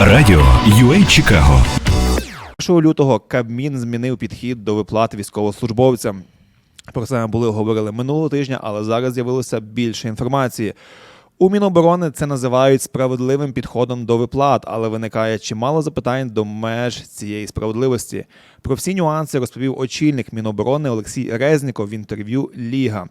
Радіо UA Чикаго 1 лютого Кабмін змінив підхід до виплат військовослужбовцям. Про це ми були говорили минулого тижня, але зараз з'явилося більше інформації. У Міноборони це називають справедливим підходом до виплат, але виникає чимало запитань до меж цієї справедливості. Про всі нюанси розповів очільник Міноборони Олексій Резніков в інтерв'ю Ліга.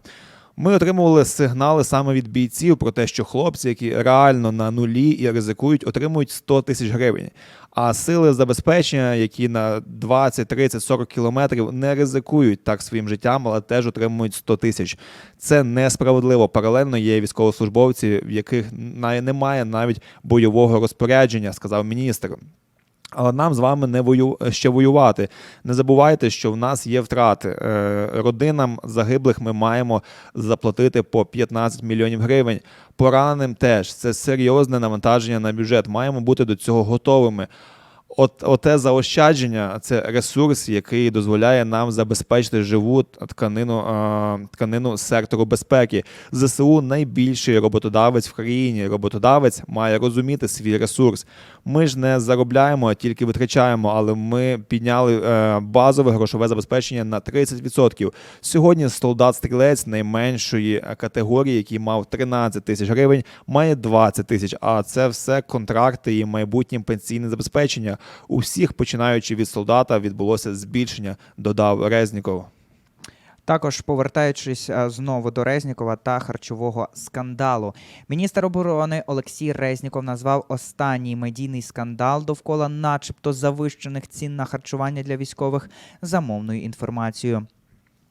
Ми отримували сигнали саме від бійців про те, що хлопці, які реально на нулі і ризикують, отримують 100 тисяч гривень. А сили забезпечення, які на 20, 30, 40 кілометрів не ризикують так своїм життям, але теж отримують 100 тисяч. Це несправедливо. Паралельно є військовослужбовці, в яких немає навіть бойового розпорядження, сказав міністр. Але нам з вами не вою... ще воювати. Не забувайте, що в нас є втрати. Е, Родинам загиблих ми маємо заплатити по 15 мільйонів гривень. Пораненим теж це серйозне навантаження на бюджет. Маємо бути до цього готовими. От оте заощадження це ресурс, який дозволяє нам забезпечити живу тканину, тканину сектору безпеки. ЗСУ найбільший роботодавець в країні. Роботодавець має розуміти свій ресурс. Ми ж не заробляємо, тільки витрачаємо, але ми підняли е, базове грошове забезпечення на 30%. Сьогодні солдат-стрілець найменшої категорії, який мав 13 тисяч гривень, має 20 тисяч. А це все контракти і майбутнє пенсійне забезпечення. У всіх, починаючи від солдата, відбулося збільшення, додав Резніков. Також повертаючись е, знову до Резнікова та харчового скандалу, міністр оборони Олексій Резніков назвав останній медійний скандал довкола, начебто, завищених цін на харчування для військових замовною інформацією.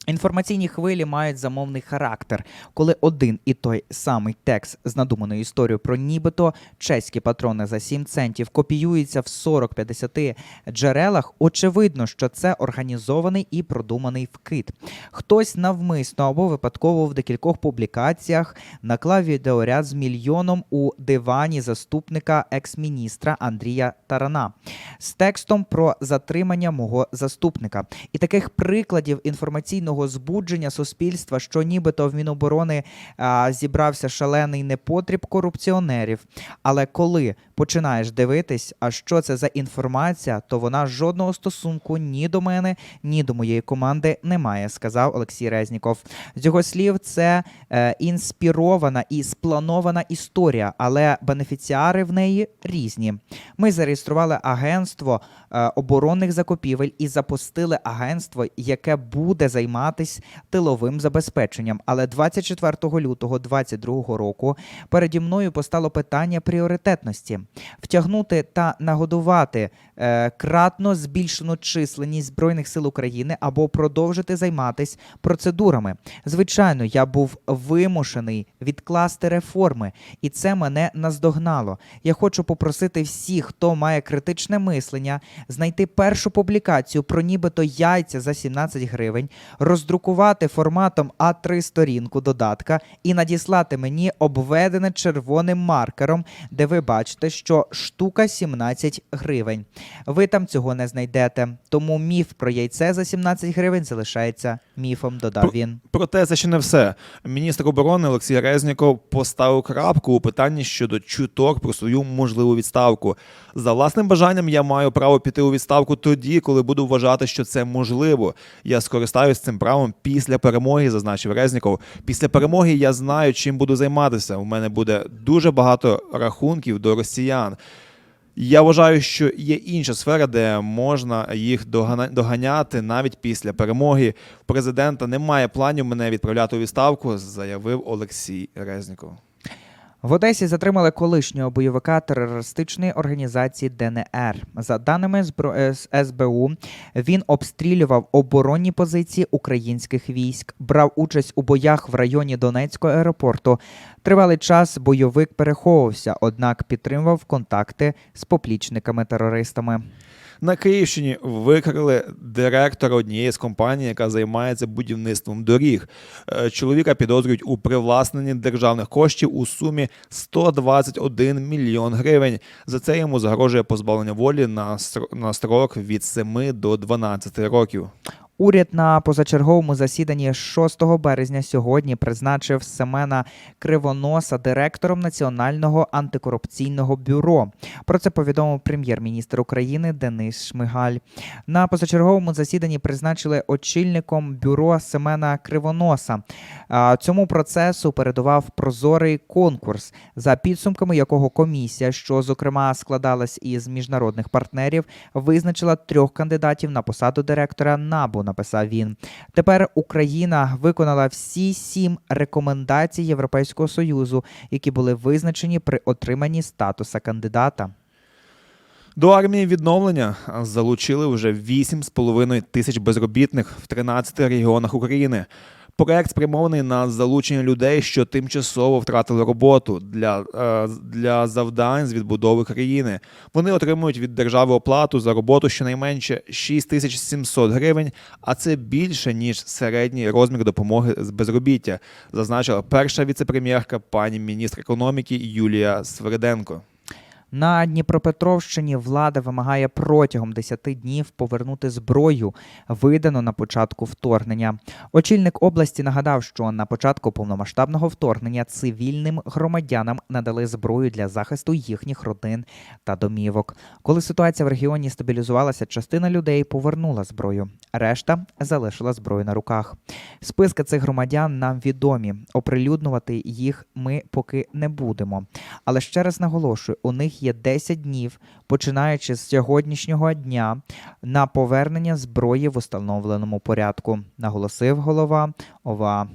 Інформаційні хвилі мають замовний характер, коли один і той самий текст з надуманою історією про нібито чеські патрони за 7 центів копіюється в 40-50 джерелах. Очевидно, що це організований і продуманий вкид. Хтось навмисно або випадково в декількох публікаціях наклав відеоряд з мільйоном у дивані заступника екс-міністра Андрія Тарана з текстом про затримання мого заступника. І таких прикладів інформаційного збудження суспільства, що нібито в Міноборони а, зібрався шалений непотріб корупціонерів. Але коли починаєш дивитись, а що це за інформація, то вона жодного стосунку ні до мене, ні до моєї команди не має, сказав Олексій Резніков. З його слів, це е, інспірована і спланована історія, але бенефіціари в неї різні. Ми зареєстрували агентство е, оборонних закупівель і запустили агентство, яке буде займатися тиловим забезпеченням. Але 24 лютого 2022 року переді мною постало питання пріоритетності: втягнути та нагодувати е, кратно збільшену численність збройних сил України або продовжити займатися процедурами. Звичайно, я був вимушений відкласти реформи, і це мене наздогнало. Я хочу попросити всіх, хто має критичне мислення, знайти першу публікацію про нібито яйця за 17 гривень, роздрукувати форматом А3 сторінку додатка і надіслати мені обведене червоним маркером, де ви бачите, що штука 17 гривень. Ви там цього не знайдете. Тому міф про яйце за 17 гривень залишається міфом, додав Про- він. Проте це ще не все. Міністр оборони Олексій Резніков поставив крапку у питанні щодо чуток про свою можливу відставку. За власним бажанням я маю право піти у відставку тоді, коли буду вважати, що це можливо. Я скористаюсь цим правом після перемоги, зазначив Резніков. Після перемоги я знаю, чим буду займатися. У мене буде дуже багато рахунків до росіян. Я вважаю, що є інша сфера, де можна їх доганяти навіть після перемоги. Президента немає планів мене відправляти у відставку, заявив Олексій Резніков. В Одесі затримали колишнього бойовика терористичної організації ДНР. За даними е, СБУ, він обстрілював оборонні позиції українських військ, брав участь у боях в районі Донецького аеропорту. Тривалий час бойовик переховувався, однак підтримував контакти з поплічниками-терористами. На Київщині викрили директора однієї з компаній, яка займається будівництвом доріг. Е, Чоловіка підозрюють у привласненні державних коштів у сумі 121 мільйон гривень. За це йому загрожує позбавлення волі на стр- на строк від 7 до 12 років. Уряд на позачерговому засіданні 6 березня сьогодні призначив Семена Кривоноса директором Національного антикорупційного бюро. Про це повідомив прем'єр-міністр України Денис Шмигаль. На позачерговому засіданні призначили очільником бюро Семена Кривоноса. Цьому процесу передував прозорий конкурс, за підсумками якого комісія, що зокрема складалась із міжнародних партнерів, визначила трьох кандидатів на посаду директора НАБУ. Написав він. Тепер Україна виконала всі сім рекомендацій Європейського союзу, які були визначені при отриманні статуса кандидата. До армії відновлення залучили вже 8,5 тисяч безробітних в 13 регіонах України. Проект спрямований на залучення людей, що тимчасово втратили роботу для, е, для завдань з відбудови країни. Вони отримують від держави оплату за роботу щонайменше 6700 гривень, а це більше ніж середній розмір допомоги з безробіття, зазначила перша віцепрем'єрка пані міністр економіки Юлія Свериденко. На Дніпропетровщині влада вимагає протягом 10 днів повернути зброю, видану на початку вторгнення. Очільник області нагадав, що на початку повномасштабного вторгнення цивільним громадянам надали зброю для захисту їхніх родин та домівок. Коли ситуація в регіоні стабілізувалася, частина людей повернула зброю, решта залишила зброю на руках. Списки цих громадян нам відомі. Оприлюднювати їх ми поки не будемо. Але ще раз наголошую: у них є 10 днів, починаючи з сьогоднішнього дня, на повернення зброї в установленому порядку, наголосив голова ОВА.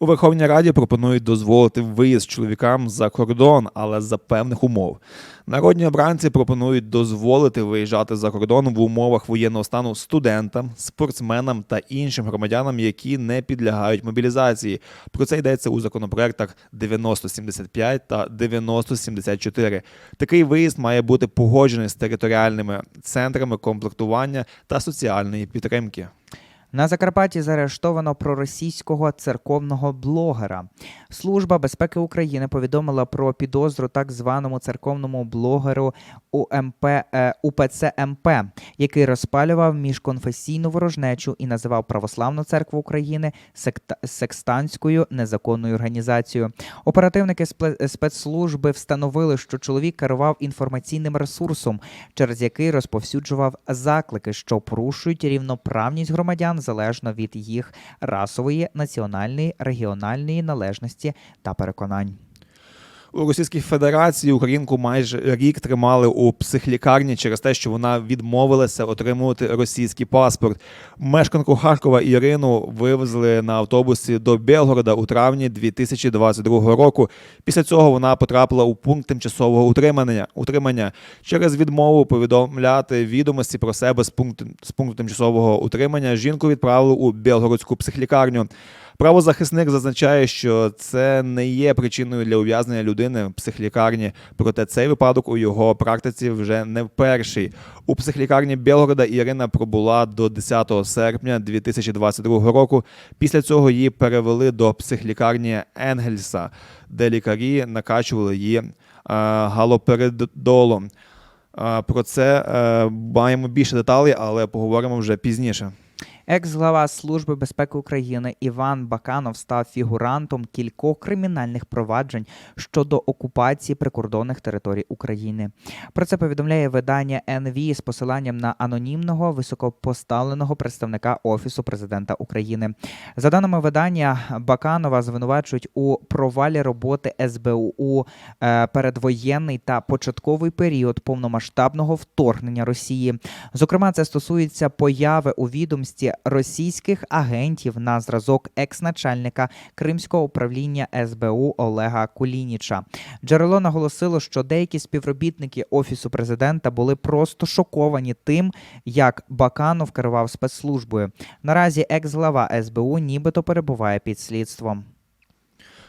У Верховній Раді пропонують дозволити виїзд чоловікам за кордон, але за певних умов. Народні обранці пропонують дозволити виїжджати за кордон в умовах воєнного стану студентам, спортсменам та іншим громадянам, які не підлягають мобілізації. Про це йдеться у законопроектах 9075 та 9074. Такий виїзд має бути погоджений з територіальними центрами комплектування та соціальної підтримки. На Закарпатті заарештовано проросійського церковного блогера. Служба безпеки України повідомила про підозру так званому церковному блогеру УМП е, УПЦ МП, який розпалював міжконфесійну ворожнечу і називав Православну церкву України секстанською незаконною організацією. Оперативники спецслужби встановили, що чоловік керував інформаційним ресурсом, через який розповсюджував заклики, що порушують рівноправність громадян залежно від їх расової, національної, регіональної належності та переконань. У Російській Федерації українку майже рік тримали у психлікарні через те, що вона відмовилася отримувати російський паспорт. Мешканку Харкова Ірину вивезли на автобусі до Белгорода у травні 2022 року. Після цього вона потрапила у пункт тимчасового утримання. утримання. Через відмову повідомляти відомості про себе з пункту, з пункту тимчасового утримання. Жінку відправили у Белгородську психлікарню. Правозахисник зазначає, що це не є причиною для ув'язнення людини в психлікарні, проте цей випадок у його практиці вже не перший. У психлікарні Білгорода Ірина пробула до 10 серпня 2022 року. Після цього її перевели до психлікарні Енгельса, де лікарі накачували її е, галоперидолом. Е, Про це е, маємо більше деталей, але поговоримо вже пізніше. Екс-глава Служби безпеки України Іван Баканов став фігурантом кількох кримінальних проваджень щодо окупації прикордонних територій України. Про це повідомляє видання НВ з посиланням на анонімного високопоставленого представника Офісу президента України. За даними видання, Баканова звинувачують у провалі роботи СБУ у е, передвоєнний та початковий період повномасштабного вторгнення Росії. Зокрема, це стосується появи у відомстві російських агентів на зразок екс-начальника Кримського управління СБУ Олега Кулініча. Джерело наголосило, що деякі співробітники офісу президента були просто шоковані тим, як Баканов керував спецслужбою. Наразі екс-глава СБУ нібито перебуває під слідством.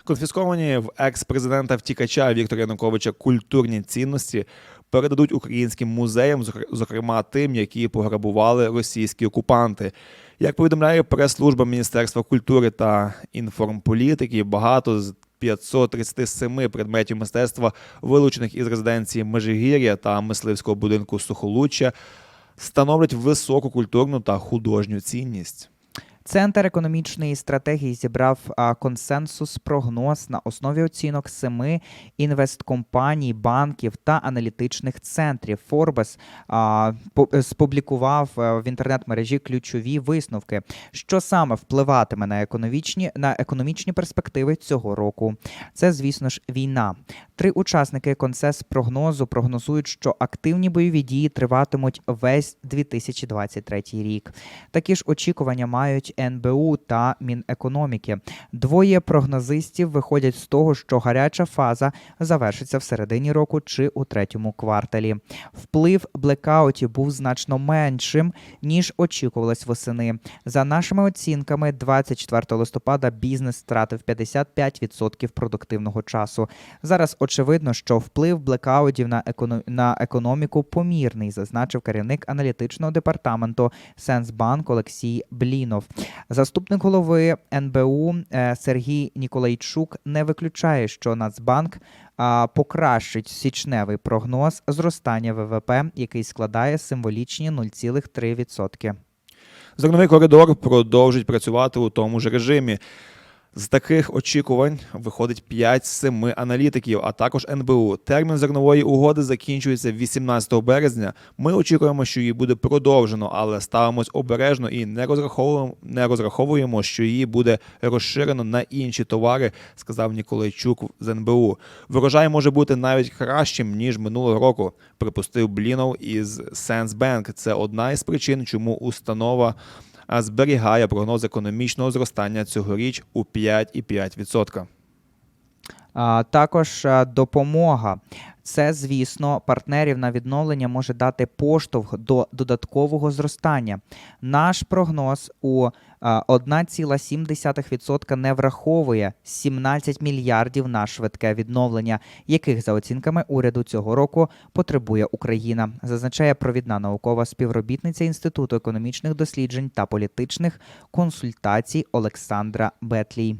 Конфісковані в екс-президента втікача Віктора Януковича культурні цінності передадуть українським музеям, зокр- зокрема тим, які пограбували російські окупанти. Як повідомляє прес-служба Міністерства культури та інформполітики, багато з 537 предметів мистецтва, вилучених із резиденції Межигір'я та мисливського будинку Сухолуччя, становлять високу культурну та художню цінність. Центр економічної стратегії зібрав консенсус прогноз на основі оцінок семи інвесткомпаній, банків та аналітичних центрів. Forbes е, спублікував е, в інтернет-мережі ключові висновки, що саме впливатиме на економічні на економічні перспективи цього року. Це, звісно ж, війна. Три учасники консенс прогнозу прогнозують, що активні бойові дії триватимуть весь 2023 рік. Такі ж очікування мають НБУ та Мінекономіки. Двоє прогнозистів виходять з того, що гаряча фаза завершиться в середині року чи у третьому кварталі. Вплив блекаутів був значно меншим ніж очікувалось восени. За нашими оцінками, 24 листопада бізнес втратив 55% продуктивного часу. Зараз очевидно, що вплив блекаутів на, на економіку помірний, зазначив керівник аналітичного департаменту Сенсбанк Олексій Блінов. Заступник голови НБУ е, Сергій Ніколайчук не виключає, що Нацбанк покращить січневий прогноз зростання ВВП, який складає символічні 0,3%. Зерновий коридор продовжить працювати у тому ж режимі. З таких очікувань виходить 5 з 7 аналітиків, а також НБУ. Термін зернової угоди закінчується 18 березня. Ми очікуємо, що її буде продовжено, але ставимось обережно і не розраховуємо, не розраховуємо, що її буде розширено на інші товари, сказав Ніколайчук з НБУ. Врожай може бути навіть кращим ніж минулого року, припустив Блінов із Сенсбенк. Це одна із причин, чому установа зберігає прогноз економічного зростання цьогоріч у 5,5%. Також допомога. Це, звісно, партнерів на відновлення може дати поштовх до додаткового зростання. Наш прогноз у а, 1,7% не враховує 17 мільярдів на швидке відновлення, яких за оцінками уряду цього року потребує Україна, зазначає провідна наукова співробітниця Інституту економічних досліджень та політичних консультацій Олександра Бетлій.